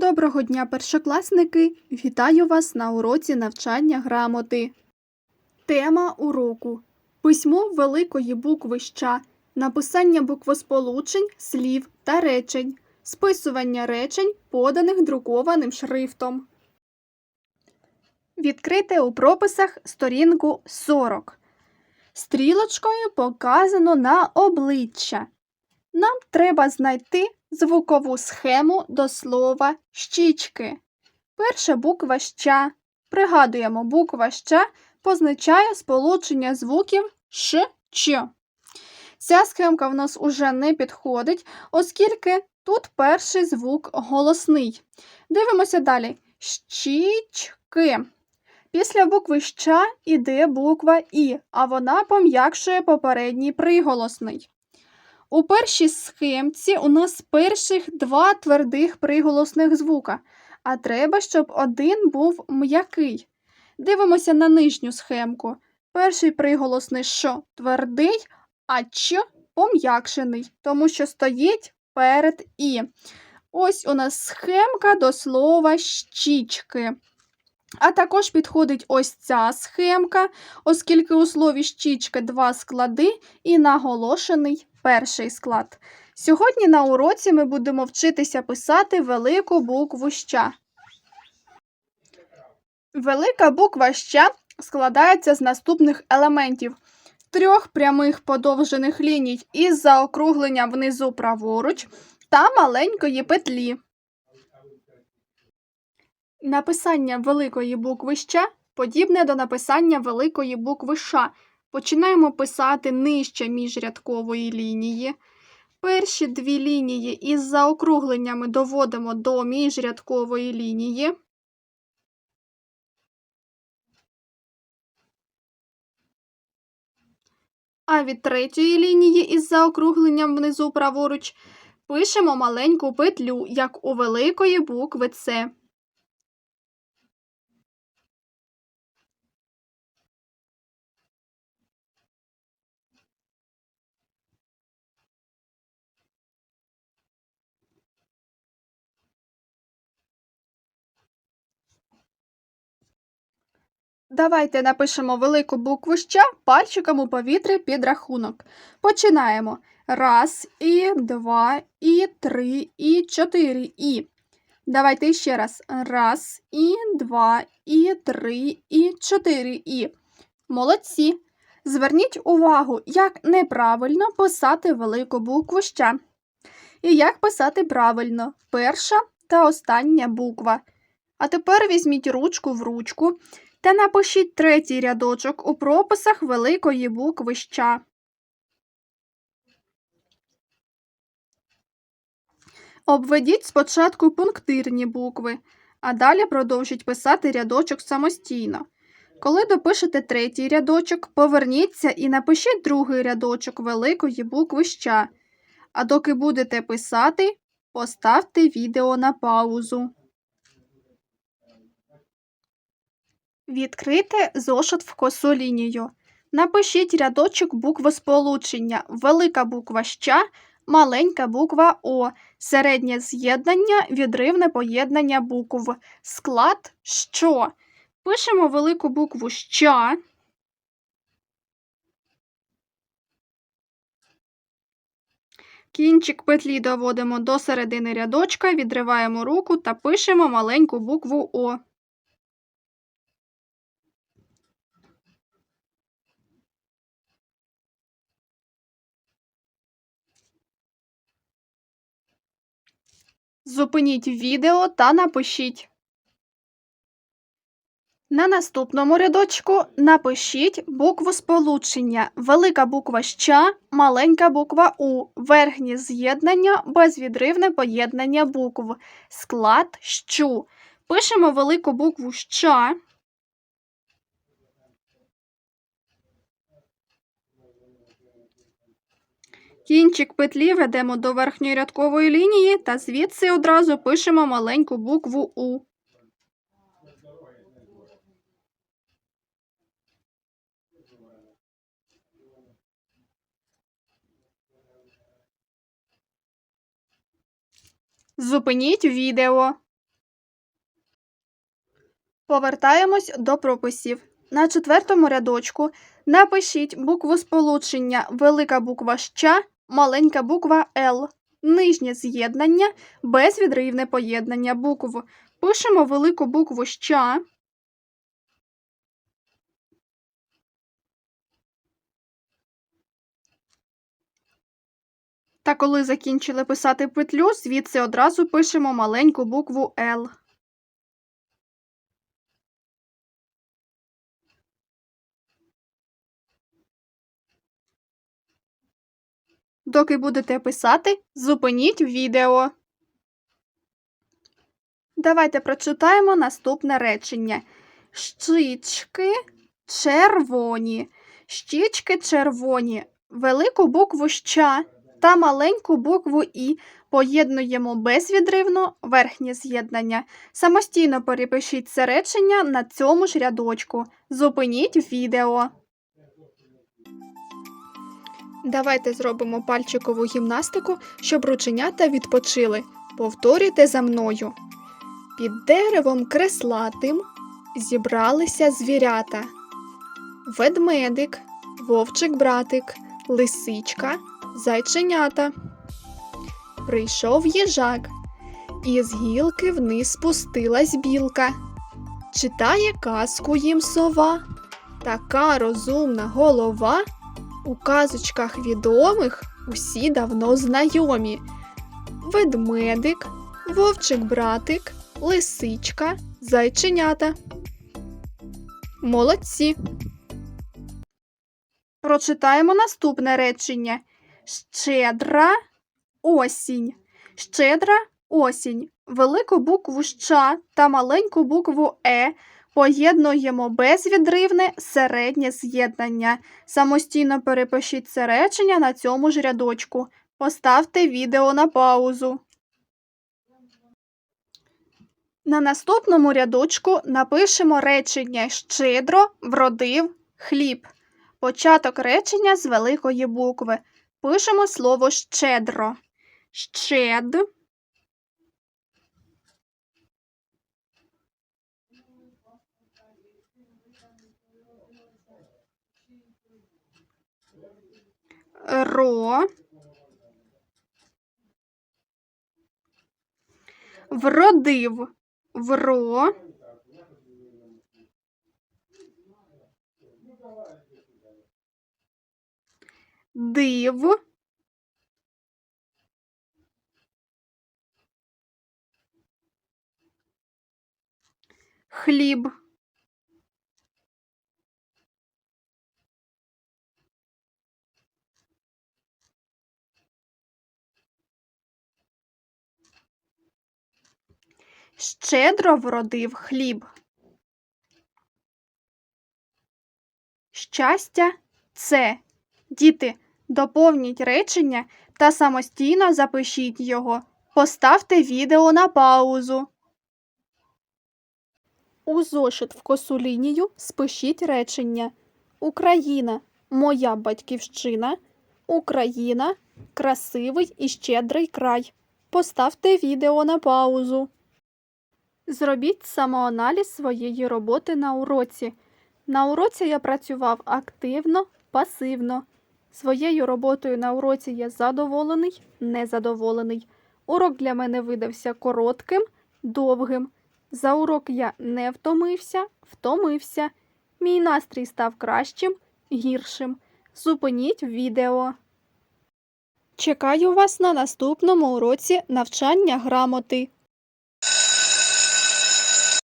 Доброго дня, першокласники! Вітаю вас на уроці навчання грамоти. Тема уроку Письмо великої букви ща, написання буквосполучень, слів та речень, списування речень, поданих друкованим шрифтом. Відкрите у прописах сторінку 40. Стрілочкою показано на обличчя. Нам треба знайти звукову схему до слова щічки. Перша буква ща. Пригадуємо, буква ща позначає сполучення звуків ш, ч. Ця схемка в нас уже не підходить, оскільки тут перший звук голосний. Дивимося далі. Щічки. Після букви ща іде буква І, а вона пом'якшує попередній приголосний. У першій схемці у нас перших два твердих приголосних звука, а треба, щоб один був м'який. Дивимося на нижню схемку. Перший приголосний що твердий, а ч пом'якшений, тому що стоїть перед і. Ось у нас схемка до слова щічки. А також підходить ось ця схемка, оскільки у слові щічки два склади і наголошений перший склад. Сьогодні на уроці ми будемо вчитися писати велику букву ща. Велика буква ща складається з наступних елементів: трьох прямих подовжених ліній із заокругленням внизу праворуч та маленької петлі. Написання великої букви ща подібне до написання великої букви Ш. Починаємо писати нижче міжрядкової лінії. Перші дві лінії із заокругленнями доводимо до міжрядкової лінії. А від третьої лінії із заокругленням внизу праворуч пишемо маленьку петлю, як у великої букви С. Давайте напишемо велику букву ща пальчиком у повітрі під рахунок. Починаємо. Раз, і два, і три, і чотири, і. Давайте ще раз. Раз, і два, і три, і чотири, і. Молодці. Зверніть увагу, як неправильно писати велику букву ща. І як писати правильно перша та остання буква. А тепер візьміть ручку в ручку та напишіть третій рядочок у прописах великої букви ща. Обведіть спочатку пунктирні букви, а далі продовжіть писати рядочок самостійно. Коли допишете третій рядочок, поверніться і напишіть другий рядочок великої букви ща. А доки будете писати, поставте відео на паузу. Відкрити зошит в косу лінію. Напишіть рядочок буквосполучення, велика буква ща, маленька буква О, середнє з'єднання, відривне поєднання букв, склад що. Пишемо велику букву ща. Кінчик петлі доводимо до середини рядочка, відриваємо руку та пишемо маленьку букву О. Зупиніть відео та напишіть. На наступному рядочку напишіть букву сполучення. Велика буква ща, маленька буква У, верхнє з'єднання, безвідривне поєднання букв. Склад щу. Пишемо велику букву ща. Кінчик петлі ведемо до верхньої рядкової лінії та звідси одразу пишемо маленьку букву У. Зупиніть відео. Повертаємось до прописів. На четвертому рядочку напишіть букву сполучення велика буква Щ, маленька буква Л. Нижнє з'єднання, безвідривне поєднання букв. Пишемо велику букву Щ. Та коли закінчили писати петлю, звідси одразу пишемо маленьку букву Л. Доки будете писати, зупиніть відео. Давайте прочитаємо наступне речення. Щічки червоні. Щічки червоні. Велику букву Щ та маленьку букву І поєднуємо безвідривно верхнє з'єднання. Самостійно перепишіть це речення на цьому ж рядочку. Зупиніть відео. Давайте зробимо пальчикову гімнастику, щоб рученята відпочили. Повторюйте за мною. Під деревом креслатим зібралися звірята. Ведмедик, вовчик-братик, лисичка, зайченята. Прийшов їжак, і з гілки вниз спустилась білка. Читає казку їм сова, така розумна голова. У казочках відомих усі давно знайомі. Ведмедик, вовчик-братик, лисичка, зайченята. Молодці. Прочитаємо наступне речення. Щедра осінь. Щедра осінь. Велику букву Щ та маленьку букву Е поєднуємо безвідривне середнє з'єднання. Самостійно перепишіть це речення на цьому ж рядочку. Поставте відео на паузу. На наступному рядочку напишемо речення щедро вродив хліб. Початок речення з великої букви. Пишемо слово щедро. Щед. Ро. Вродив. Вро. Див. Хліб. Щедро вродив хліб. Щастя це. Діти, доповніть речення та самостійно запишіть його. Поставте відео на паузу. У зошит в косу лінію спишіть речення. Україна моя батьківщина. Україна красивий і щедрий край. Поставте відео на паузу. Зробіть самоаналіз своєї роботи на уроці. На уроці я працював активно, пасивно. Своєю роботою на уроці я задоволений, незадоволений. Урок для мене видався коротким, довгим. За урок я не втомився, втомився. Мій настрій став кращим, гіршим. Зупиніть відео. Чекаю вас на наступному уроці навчання грамоти.